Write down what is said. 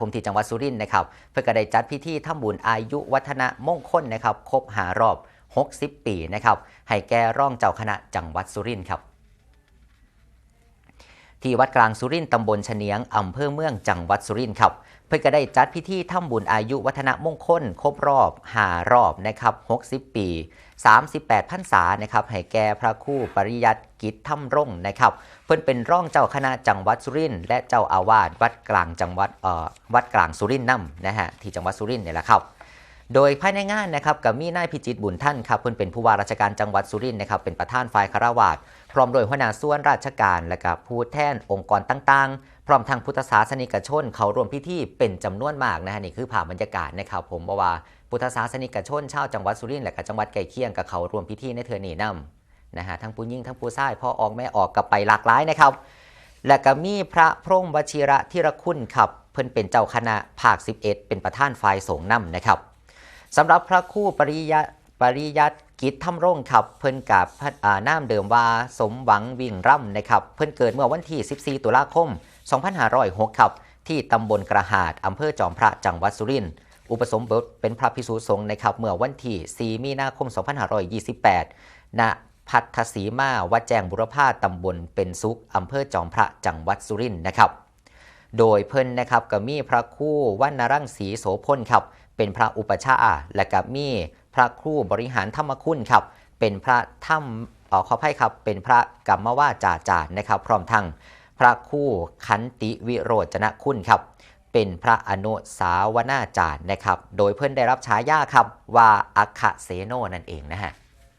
ผมที่จังหวัดสุรินทร์นะครับ เพื่อก็ได้จัดพิธีทำบุญอายุวัฒนะมงคลนะครับ ครบหารอบ 60 ปีนะครับ ให้แก่ร่องเจ้าคณะจังหวัดสุรินทร์ครับ ที่วัดกลางสุรินทร์ตำบลเฉนียงอำเภอเมืองจังหวัดสุรินทร์ครับเพื่อก็ได้จัดพิธีทำบุญอายุวัฒนมงคล ครบรอบหารอบนะครับ60 ปี 38พรรษานะครับให้แก่พระคู่ปริยัติกิจธรรมรงนะครับเพื่อนเป็นร่องเจ้าคณะจังหวัดสุรินทร์และเจ้าอาวาสวัดกลางจังหวัดเอ่อวัดกลางสุรินทร์นํนะฮะที่จังหวัดสุรินทร์นี่แหละครับโดยภายในงานนะครับกับมีนายพิจิตบุญท่านครับเพื่อนเป็นผู้ว่าราชการจังหวัดสุรินทร์นะครับเป็นประธานฝ่ายคารวาส พร้อมโดยหัวหน้าส่วนราชการและกับผู้แทนองค์กรต่างๆ พร้อมทางพุทธศาสนิกชน เขาร่วมพิธีเป็นจำนวนมากนะฮะนี่คือภาพบรรยากาศนะครับผมบอกว่าพุทธศาสนิกชนชาวจังหวัดสุรินทร์และกับจังหวัดใกล้เคียงกับเขาร่วมพิธีในเทือนีนํนะฮะทั้งผู้ยิ่งทั้งผู้ชายพ่อออกแม่ออกกับไปหลากหลายนะครับ และก็มีพระพรหมวชิระธิรคุณครับเพิ่นเป็นเจ้าคณะภาค 11 เป็นประธานฝ่ายสงฆ์นำนะครับสำหรับพระคู่ปริยะ ปริยัติกิจทำร่งครับ เพิ่นกับพระอ่าน้ำเดิมว่าสมหวังวิ่งร่ำนะครับ เพิ่นเกิดเมื่อวันที่ 14 ตุลาคม 2506ครับ ที่ตำบลกระหาดอำเภอจอมพระจังหวัดสุรินทร์อุปสมบทเป็นพระพิสุสงฆ์นะครับ เมื่อวันที่ 4 มีนาคม 2528 ณ พัทธสีมาวัดแจงบุรพาตำบลเป็นซุกอำเภอจอมพระจังหวัดสุรินทร์นะครับ โดยเพิ่นนะครับก็มีพระคู่วัณรังสีโสพลครับ เป็นพระอุปชาและก็มี พระครูบริหารธรรมคุณครับ เป็นพระธรรมออขออภัยครับ เป็นพระกรรมว่าจาจาร์นะครับ พร้อมทั้งพระครู่ขันติวิโรจนคุณครับ เป็นพระอนุสาวนาจารย์นะครับ โดยเพื่อนได้รับฉายาครับว่าอัคคเสโนนั่นเองนะฮะ